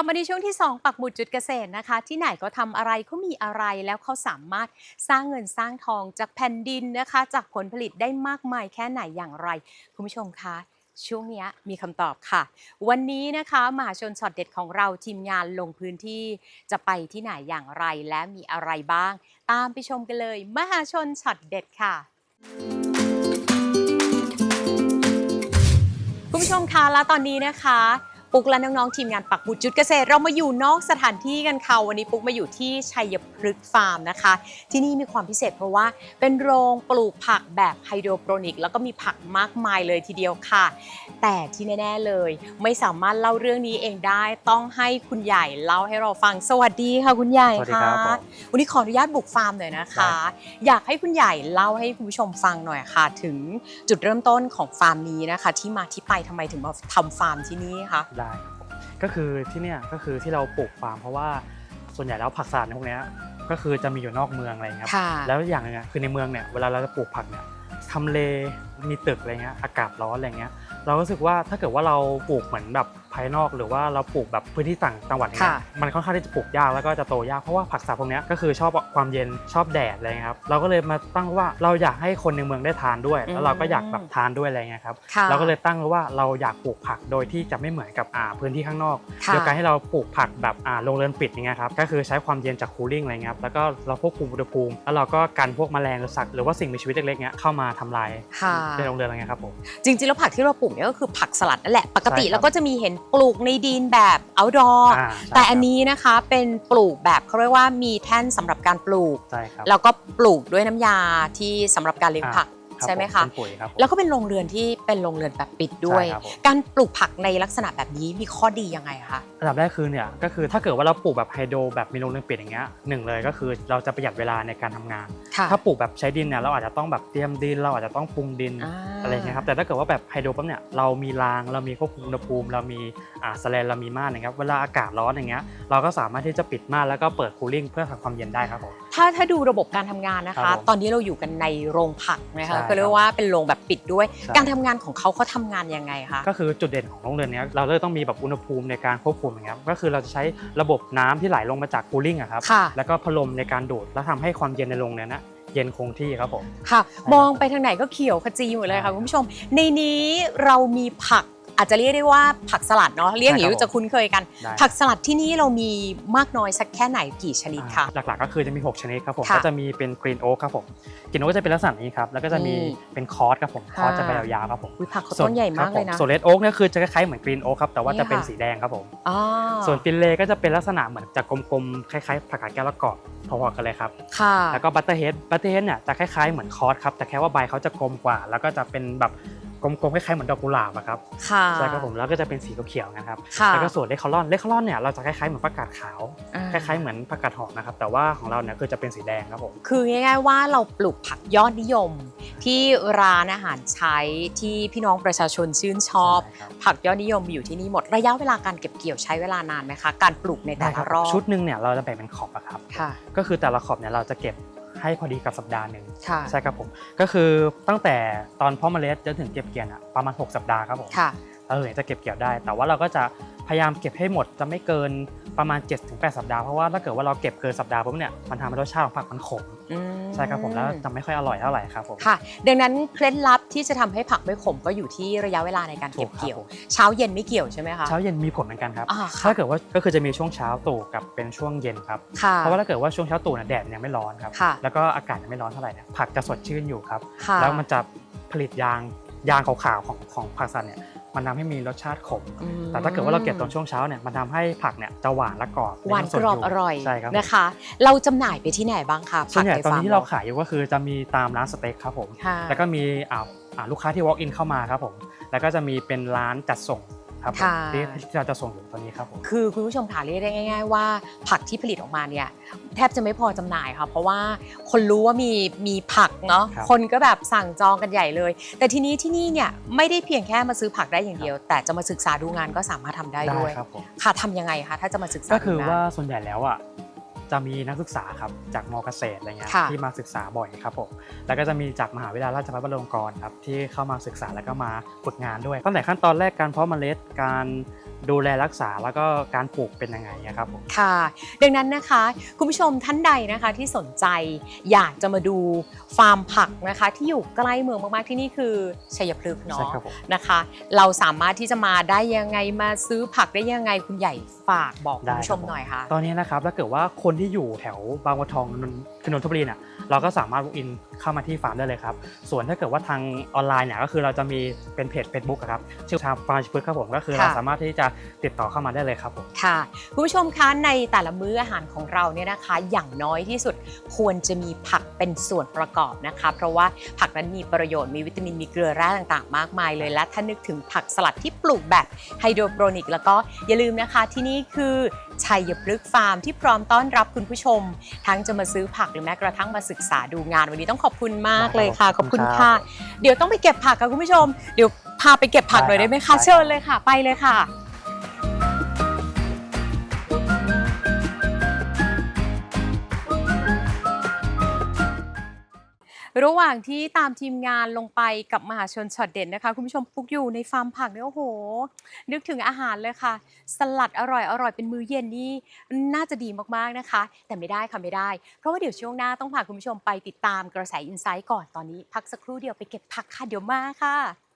ลับมาในช่วงที่ 2 ปักหมุดจุดเกษตรนะคะ ที่ไหนก็ทำอะไรเขามีอะไรแล้วเขาสามารถสร้างเงินสร้างทองจากแผ่นดินนะคะ จากผลผลิตได้มากมายแค่ไหนอย่างไร คุณผู้ชมคะช่วงนี้มีคำตอบค่ะ วันนี้นะคะมหาชนช็อตเด็ดของเราทีมงานลงพื้นที่จะไปที่ไหนอย่างไรและมีอะไรบ้าง ตามไปชมกันเลย มหาชนช็อตเด็ดค่ะคุณผู้ชมคะแล้วตอนนี้นะคะ ปุ๊กและน้องๆทีมงานปักหมุดจุดเกษตร เรามาอยู่นอกสถานที่กันค่ะวันนี้ปุ๊กมาอยู่ที่ชัยพฤกษ์ฟาร์มนะคะ ที่นี่มีความพิเศษเพราะว่าเป็นโรงปลูกผักแบบไฮโดรโปรนิก แล้วก็มีผักมากมายเลยทีเดียวค่ะ แต่ที่แน่ๆเลย ไม่สามารถเล่าเรื่องนี้เองได้ ต้องให้คุณใหญ่เล่าให้เราฟังสวัสดีค่ะคุณใหญ่สวัสดีค่ะครับผมวันนี้ขออนุญาตบุกฟาร์มหน่อยนะคะ อยากให้คุณใหญ่เล่าให้คุณผู้ชมฟังหน่อยค่ะ ถึงจุดเริ่มต้นของฟาร์มนี้นะคะ ที่มาที่ไปทำไมถึงมาทำฟาร์มที่นี่คะได้ครับผมก็คือที่เนี่ยก็คือที่เราปลูกฟาร์มเพราะว่าส่วนใหญ่แล้วผักสลัดในพวกเนี้ยก็คือจะมีอยู่นอกเมืองอะไรเงี้ยครับค่ะ แล้วอย่างหนึงอะคือในเมืองเนี่ยเวลาเราจะปลูกผักเนี่ยทำเล มีตึกอะไรเงี้ยอากาศร้อนอะไรเงี้ยเรารู้สึกว่าถ้าเกิดว่าเราปลูกเหมือนแบบภายนอก หรือว่าเราปลูกแบบพื้นที่ต่างจังหวัดเนี่ยค่ะมันค่อนข้างที่จะปลูกยากแล้วก็จะโตยากเพราะว่าผักสลัดพวกเนี้ยก็คือชอบความเย็นชอบแดดอะไรเงี้ยครับเราก็เลยมาตั้งว่าเราอยากให้คนในเมืองได้ทานด้วย แล้วเราก็อยากแบบทานด้วยอะไรเงี้ยครับค่ะเราก็เลยตั้งไว้ว่าเราอยากปลูกผักโดยที่จะไม่เหมือนกับอ่าพื้นที่ข้างนอกค่ะ โดยการให้เราปลูกผักแบบอ่าโรงเรือนปิดอย่างเงี้ยครับก็คือใช้ความเย็นจากคูลิ่งอะไรเงี้ยครับแล้วก็เราควบคุมอุณหภูมิแล้วเราก็กันพวกแมลงหรือสัตว์หรือว่าสิ่งมีชีวิตเล็กๆเงี้ยเข้ามาทำลาย ค่ะในโรงเรือนอะไรเงี้ยครับผมจริงๆแล้วผักที่เราปลูกเนี่ยก็คือผักสลัดนั่นแหละปกติใช่ครับเราก็จะมีเห็นปลูกในดินแบบ outdoor อ่าใช่แต่อันครับนี้นะคะเป็นปลูกแบบเขาเรียกว่ามีแท่นสำหรับการปลูก ใช่ครับ แล้วก็ปลูกด้วยน้ำยาที่สำหรับการเลี้ยงผักรับ ใช่ไหมผคะเป็นปุ๋ยครับผม แล้วก็เป็นโรงเรือนที่เป็นโรงเรือนแบบปิดด้วย ใช่ครับผม การปลูกผักในลักษณะแบบนี้มีข้อดียังไงคะ อันดับแรกคือเนี่ยก็คือถ้าเกิดว่าเราปลูกแบบไฮโดรแบบมีโรงเรือนปิดอย่างเงี้ยหนึ่งเลยก็คือเราจะประหยัดเวลาในการทำงาน ค่ะถ้าปลูกแบบใช้ดินเนี่ยเราอาจจะต้องแบบเตรียมดิน เราอาจจะต้องปรุงดินอ่าอะไรเงี้ยครับแต่ถ้าเกิดว่าแบบไฮโดรปั๊บเนี่ยเรามีรางเรามีควบคุมอุณหภูมิ เรามีอ่าสแลนเรามีม่านนะครับเวลาอากาศร้อนอย่างเงี้ยเราก็สามารถที่จะปิดม่านแล้วก็เปิดคูลิ่งเพื่อทำความเย็นได้ครับผม ถ้าถ้าดูระบบการทำงานนะครัคะ บผมตอนนี้เราอยู่กันในโรงผักนะใช่คะก็เรียกว่าเป็นโรงแบบปิดด้วย ใช่ การทำงานของเขาเขาทำงานยังไงคะ ก็คือจุดเด่นของโรงเรือนเนี้ยเราเลยต้องมีแบบอุณหภูมิในการควบคุมอย่างเงี้ยก็คือเราจะใช้ระบบน้ำที่ไหลลงมาจากคูลิ่งอะครับค่ะ แล้วก็พัดลมในการดูดแล้วทำให้ความเย็นในโรงเรือนนะเย็นคงที่ครับผม ค่ะใช่ครับมองไปทางไหนก็เขียวขจีหมดเลยค่ะใช่คุณผู้ชม ในนี้เรามีผัก อาจจะเรียกได้ว่าผักสลัดเนาะเรียกอย่างใช่นี้ครับจะคุ้นเคยกัน ได้ ผักสลัดที่นี่เรามีมากน้อยสักแค่ไหนกี่ชนิดคะอ่าหลักๆก็คือจะมี 6 ชนิดครับผมค่ะก็จะมีเป็นกรีนโอ๊กครับผมกรีนโอ๊กจะเป็นลักษณะนี้ครับแล้วก็จะมีนี่เป็นคอร์สครับผมคอร์สค่ะ จะไปยาวๆครับผมอุ๊ยผักเขาต้นใหญ่มากเลยนะ ส่วนเลดโอ๊กเนี่ยคือจะคล้ายๆเหมือนกรีนโอ๊กครับแต่ว่านี่จะเป็นค่ะ สีแดงครับผมอ๋อส่วนฟินเลย์ก็จะเป็นลักษณะเหมือนจะกลมๆคล้ายๆผักกาดแก้วและกรอบพอๆกันเลยครับค่ะแล้วก็บัตเตอร์เฮดบัตเตอร์เฮดเนี่ยจะคล้ายๆเหมือนคอร์สครับแต่แค่ว่าใบเขาจะกลมกว่า แล้วก็จะเป็นแบบ กลมๆคล้ายๆเหมือนดอกกุหลาบอะครับค่ะ ใช่ครับผมแล้วก็จะเป็นสีเขียวๆนะครับค่ะแล้วก็ส่วนเลคอลอนเลคอลอนเนี่ยเราจะคล้ายๆเหมือนผักกาดขาว อ่คล้ายๆเหมือนผักกาดหอมนะครับแต่ว่าของเราเนี่ยคือจะเป็นสีแดงครับผม คือง่ายๆว่าเราปลูกผักยอดนิยม ที่ร้านอาหารใช้ที่พี่น้องประชาชนชื่นชอบใช่ครับผักยอดนิยมอยู่ที่นี่หมดระยะเวลาการเก็บเกี่ยวใช้เวลานานไหมคะ การปลูกในแต่ได้คละรับรอบชุดหนึ่งเนี่ยเราจะแบ่งเป็นขอบอะครับ ค่ะ ก็คือแต่ละขอบเนี่ยเราจะเก็บ ให้พอดีกับสัปดาห์หนึ่งค่ะใช่ครับผม ก็คือตั้งแต่ตอนเพาะเมล็ดจนถึงเก็บเกี่ยวอะประมาณ 6 สัปดาห์ครับผมค่ะ เราถึงจะเก็บเกี่ยวได้ แต่ว่าเราก็จะพยายามเก็บให้หมดจะไม่เกิน ประมาณ 7-8 สัปดาห์เพราะว่าถ้าเกิดว่าเราเก็บเกินสัปดาห์ปุ๊บเนี่ยมันทำให้รสชาติของผักมันขมอืมใช่ครับผมแล้วจะไม่ค่อยอร่อยเท่าไหร่ครับผมค่ะ ดังนั้นเคล็ดลับที่จะทำให้ผักไม่ขมก็อยู่ที่ระยะเวลาในการเก็บถูกครับเกี่ยวผมเช้าเย็นไม่เกี่ยวใช่ไหมคะเช้าเย็นมีผลเหมือนกันครับอ่าค่ะถ้าเกิดว่าก็คือจะมีช่วงเช้าตู่กับเป็นช่วงเย็นครับค่ะเพราะว่าถ้าเกิดว่าช่วงเช้าตู่เนี่ยแดดยังไม่ร้อนครับค่ะแล้วก็อากาศยังไม่ร้อนเท่าไหร่เนี่ยผักจะสดชื่นอยู่ครับค่ะแล้วมันจะผลิตยางยางขาวๆของของผักสันเนี่ยมันทำให้มีรสชาติขมอืมแต่ถ้าเกิดว่าเราเก็บตอนช่วงเช้าเนี่ยมันทำให้ผักเนี่ยจะหวานและกรอบหวานกรอบยังสดอร่อยใช่ครับนะคะ เราจำหน่ายไปที่ไหนบ้างคะส่วนใหญ่ผักตอนนี้ที่เราฟมขายอยู่ก็คือจะมีตามร้านสเต็กครับผมค่ะแล้วก็มีอ่าอ่าลูกค้าที่ walk in เข้ามาครับผม แล้วก็จะมีเป็นร้านจัดส่ง ครับผมค่ะ ที่ที่เราจะส่งอยู่ตอนนี้ครับผม คือคุณผู้ชมค่ะเรียกได้ง่าย ๆ ว่าผักที่ผลิตออกมาเนี่ยแทบจะไม่พอจำหน่ายค่ะ เพราะว่าคนรู้ว่ามีมีผักเนาะครับ คนก็แบบสั่งจองกันใหญ่เลย แต่ทีนี้ที่นี่เนี่ยไม่ได้เพียงแค่มาซื้อผักได้อย่างเดียว แต่จะมาศึกษาดูงานก็สามารถทำได้ด้วยครับผม ค่ะทำยังไงคะถ้าจะมาศึกษาก็คือดูงน ว่าส่วนใหญ่แล้วอะ จะมีนักศึกษาครับจากมเกษตรอะไรเงี้ยค่ะ ที่มาศึกษาบ่อยครับผมแล้วก็จะมีจากมหาวิทยาลัยราชภัฏบรมกรครับที่เข้ามาศึกษาแล้วก็มาฝึกงานด้วยตั้งแต่ขั้นตอนแรกการเพาะเมล็ดการดูแลรักษาแล้วก็การปลูกเป็นยังไงอะครับผม ค่ะ ดังนั้นนะคะ คุณผู้ชมท่านใดนะคะที่สนใจอยากจะมาดูฟาร์มผักนะคะ ที่อยู่ใกล้เมืองมากๆที่นี่คือชัยพฤกษ์ใช่เนาะครับผม นะคะ เราสามารถที่จะมาได้ยังไงมาซื้อผักได้ยังไงคุณใหญ่ฝากบอกคุณผู้ชมหน่อยค่ะ ตอนนี้นะครับถ้าเกิดว่าคนที่อยู่แถวบางบัวทองนนคือนนทบุรีเนี่ยเราก็สามารถ walk in เข้ามาที่ฟาร์มได้เลยครับ ส่วนถ้าเกิดว่าทางออนไลน์เนี่ยก็คือเราจะมีเป็นเพจ Facebook อะครับชื่อทางฟาร์มชิพึกครับผมก็คือเราค่ะสามารถที่จะติดต่อเข้ามาได้เลยครับผม ค่ะคุณผู้ชมคะในแต่ละมื้ออาหารของเราเนี่ยนะคะ อย่างน้อยที่สุดควรจะมีผักเป็นส่วนประกอบนะคะ เพราะว่าผักนั้นมีประโยชน์มีวิตามินมีเกลือแร่ต่างๆ มากมายเลยและถ้านึกถึงผักสลัดที่ปลูกแบบไฮโดรโปรนิก แล้วก็อย่าลืมนะคะที่นี่คือชัยพฤกษ์ฟาร์มที่พร้อมต้อนรับคุณผู้ชม ทั้งจะมาซื้อผักหรือแม้กระทั่งมาศึกษาดูงาน วันนี้ต้องขอบคุณมากเลยค่ะ ขอบคุณค่ะ เดี๋ยวต้องไปเก็บผักค่ะคุณผู้ชม เดี๋ยวพาไปเก็บผักหน่อยได้ไหมคะเชิญเลยค่ะ ไปเลยค่ะ ระหว่างที่ตามทีมงานลงไปกับมหาชนช็อตเด่นนะคะ คุณผู้ชมปุกอยู่ในฟาร์มผักเนี่ยโอ้โห นึกถึงอาหารเลยค่ะ สลัดอร่อยอร่อยเป็นมื้อเย็นนี่น่าจะดีมากๆนะคะ แต่ไม่ได้ค่ะไม่ได้ เพราะว่าเดี๋ยวช่วงหน้าต้องพาคุณผู้ชมไปติดตามกระแสอินไซต์ก่อนตอนนี้ พักสักครู่เดียวไปเก็บผักค่ะเดี๋ยวมาค่ะ